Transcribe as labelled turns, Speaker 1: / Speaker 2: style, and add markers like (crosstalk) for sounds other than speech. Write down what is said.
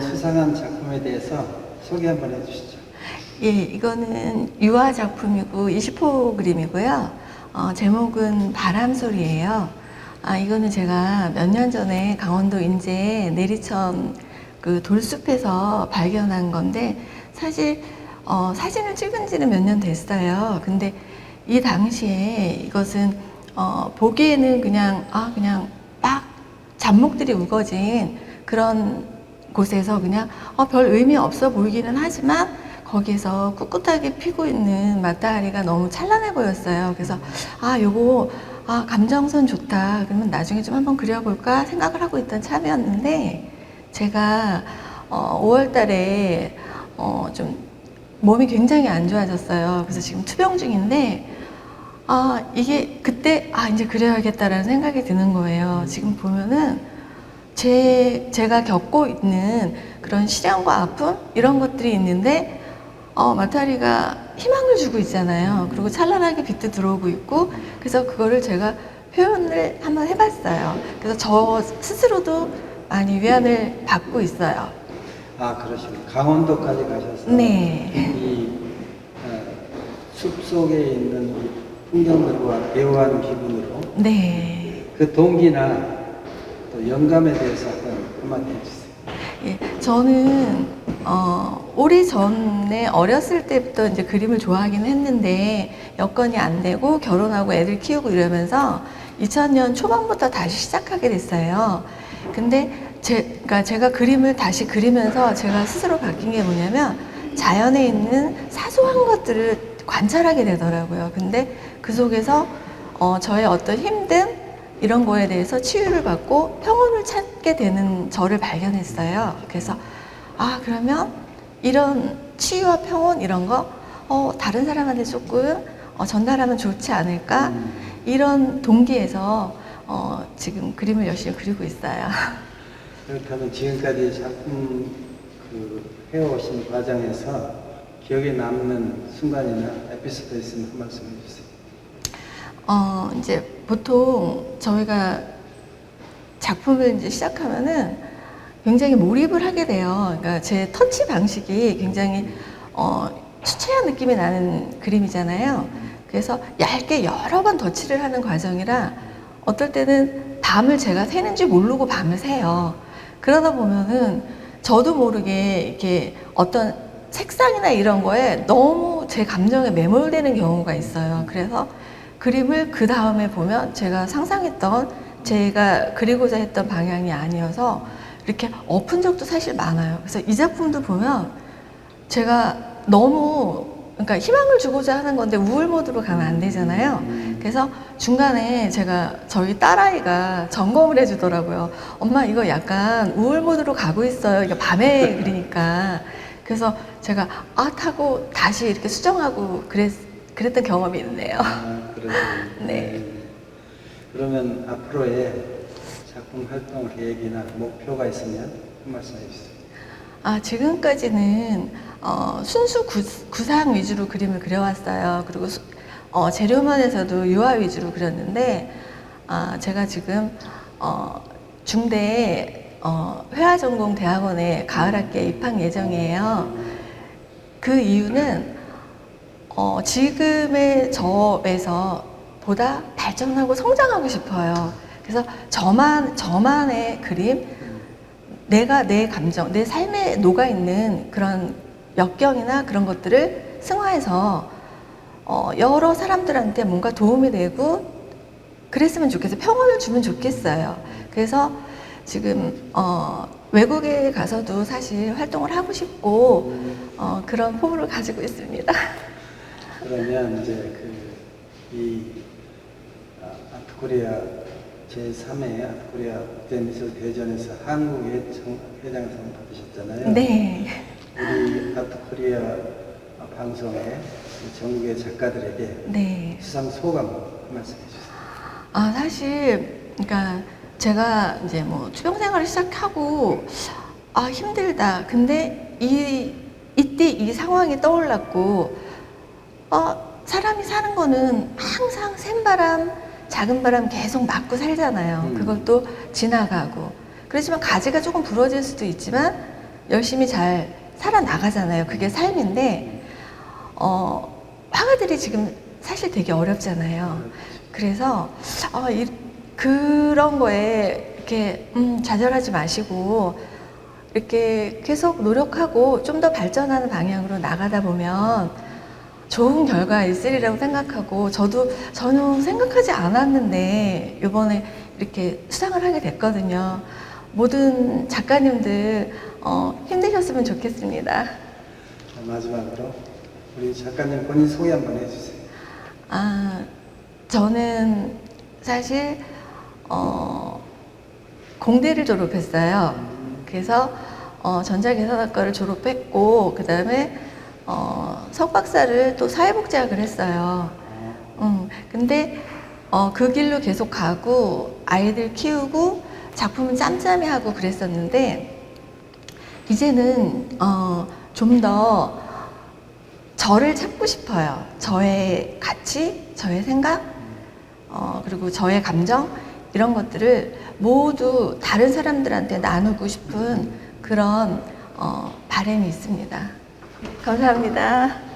Speaker 1: 이번 수상한 작품에 대해서 소개 한번 해주시죠.
Speaker 2: 예, 이거는 유화 작품이고 20호 그림이고요. 어, 제목은 바람 소리예요. 아, 이거는 제가 몇 년 전에 강원도 인제 내리천 그 돌숲에서 발견한 건데 사실 어, 사진을 찍은 지는 몇 년 됐어요. 근데 이 당시에 이것은 어, 보기에는 그냥 아 그냥 딱 잡목들이 우거진 그런 곳에서 그냥 어, 별 의미 없어 보이기는 하지만 거기에서 꿋꿋하게 피고 있는 마타리가 너무 찬란해 보였어요. 그래서 아 요거 아 감정선 좋다. 그러면 나중에 좀 한번 그려볼까 생각을 하고 있던 참이었는데 제가 어, 5월달에 어, 좀 몸이 굉장히 안 좋아졌어요. 그래서 지금 투병 중인데 아 이게 그때 아 이제 그려야겠다라는 생각이 드는 거예요. 지금 보면은 제 제가 겪고 있는 그런 시련과 아픔 이런 것들이 있는데 어 마타리가 희망을 주고 있잖아요. 그리고 찬란하게 빛도 들어오고 있고 그래서 그거를 제가 표현을 한번 해봤어요. 그래서 저 스스로도 많이 위안을 받고 있어요.
Speaker 1: 아 그러시군요. 강원도까지 가셔서
Speaker 2: 네.
Speaker 1: 이 어, 숲속에 있는 이 풍경들과 대화하는 기분으로
Speaker 2: 네.
Speaker 1: 그 동기나 또 영감에 대해서 한마디 해주세요.
Speaker 2: 예, 저는 어, 오래 전에 어렸을 때부터 이제 그림을 좋아하긴 했는데 여건이 안 되고 결혼하고 애들 키우고 이러면서 2000년 초반부터 다시 시작하게 됐어요. 근데 제, 그러니까 제가 그림을 다시 그리면서 제가 스스로 바뀐 게 뭐냐면 자연에 있는 사소한 것들을 관찰하게 되더라고요. 근데 그 속에서 어, 저의 어떤 힘든 이런 거에 대해서 치유를 받고 평온을 찾게 되는 저를 발견했어요. 그래서 아 그러면 이런 치유와 평온 이런 거 어, 다른 사람한테 조금 어, 전달하면 좋지 않을까
Speaker 1: 음,
Speaker 2: 이런 동기에서 어, 지금 그림을 열심히 그리고 있어요.
Speaker 1: 그렇다면 지금까지 작품 그 해오신 과정에서 기억에 남는 순간이나 에피소드 있으면 한 말씀 해주세요.
Speaker 2: 어, 이제 보통 저희가 작품을 이제 시작하면은 굉장히 몰입을 하게 돼요. 그러니까 제 터치 방식이 굉장히 어, 추체한 느낌이 나는 그림이잖아요. 그래서 얇게 여러 번 덧칠을 하는 과정이라 어떨 때는 밤을 제가 새는지 모르고 밤을 새요. 그러다 보면은 저도 모르게 이렇게 어떤 색상이나 이런 거에 너무 제 감정에 매몰되는 경우가 있어요. 그래서 그림을 그 다음에 보면 제가 상상했던 제가 그리고자 했던 방향이 아니어서 이렇게 엎은 적도 사실 많아요. 그래서 이 작품도 보면 제가 너무 그러니까 희망을 주고자 하는 건데 우울 모드로 가면 안 되잖아요. 그래서 중간에 제가 저희 딸아이가 점검을 해주더라고요. 엄마 이거 약간 우울 모드로 가고 있어요. 이거 밤에 그리니까. 그래서 제가 아 타고 다시 이렇게 수정하고 그랬, 그랬던 경험이 있네요.
Speaker 1: 아, 그러시군요.
Speaker 2: 네.
Speaker 1: 그러면 앞으로의 작품 활동 계획이나 목표가 있으면 한 말씀 해주세요.
Speaker 2: 아, 지금까지는 어, 순수 구, 구상 위주로 그림을 그려왔어요. 그리고 수- 어, 재료면에서도 유화 위주로 그렸는데 아, 제가 지금 어, 중대 어, 회화전공대학원에 가을 학기에 입학 예정이에요. 그 이유는 어, 지금의 저에서 보다 발전하고 성장하고 싶어요. 그래서 저만 저만의 그림, 내가 내 감정, 내 삶에 녹아 있는 그런 역경이나 그런 것들을 승화해서 어, 여러 사람들한테 뭔가 도움이 되고 그랬으면 좋겠어요. 평온을 주면 좋겠어요. 그래서 지금 어, 외국에 가서도 사실 활동을 하고 싶고 어, 그런 포부를 가지고 있습니다. (laughs)
Speaker 1: 그러면 이제 그이 아트코리아 제3회 아트코리아 국제미술 대전에서 한국 회장, 회장상 받으셨잖아요.
Speaker 2: 네.
Speaker 1: 우리 아트코리아 방송에 전국의 작가들에게
Speaker 2: 네.
Speaker 1: 수상 소감 한 말씀 해 주세요.
Speaker 2: 아, 사실, 그러니까 제가 이제 뭐 투병 생활을 시작하고, 아, 힘들다. 근데 이, 이때 이 상황이 떠올랐고, 어, 사람이 사는 거는 항상 센 바람, 작은 바람 계속 맞고 살잖아요.
Speaker 1: 음.
Speaker 2: 그것도 지나가고. 그렇지만 가지가 조금 부러질 수도 있지만, 열심히 잘 살아나가잖아요. 그게 삶인데, 어, 화가들이 지금 사실 되게 어렵잖아요. 그래서, 어, 이, 그런 거에 이렇게, 음, 좌절하지 마시고, 이렇게 계속 노력하고 좀 더 발전하는 방향으로 나가다 보면 좋은 결과 있으리라고 생각하고 저도 전혀 생각하지 않았는데 이번에 이렇게 수상을 하게 됐거든요. 모든 작가님들 어, 힘내셨으면 좋겠습니다.
Speaker 1: 자, 마지막으로 우리 작가님 본인 소개 한번 해주세요.
Speaker 2: 아, 저는 사실 어, 공대를 졸업했어요. 그래서 어, 전자계산학과를 졸업했고 그 다음에 어, 석박사를 또 사회복지학을 했어요. 음, 근데 어, 그 길로 계속 가고 아이들 키우고 작품은 짬짬이 하고 그랬었는데 이제는 어, 좀 더 저를 찾고 싶어요. 저의 가치, 저의 생각, 어, 그리고 저의 감정 이런 것들을 모두 다른 사람들한테 나누고 싶은 그런 어, 바람이 있습니다. 감사합니다.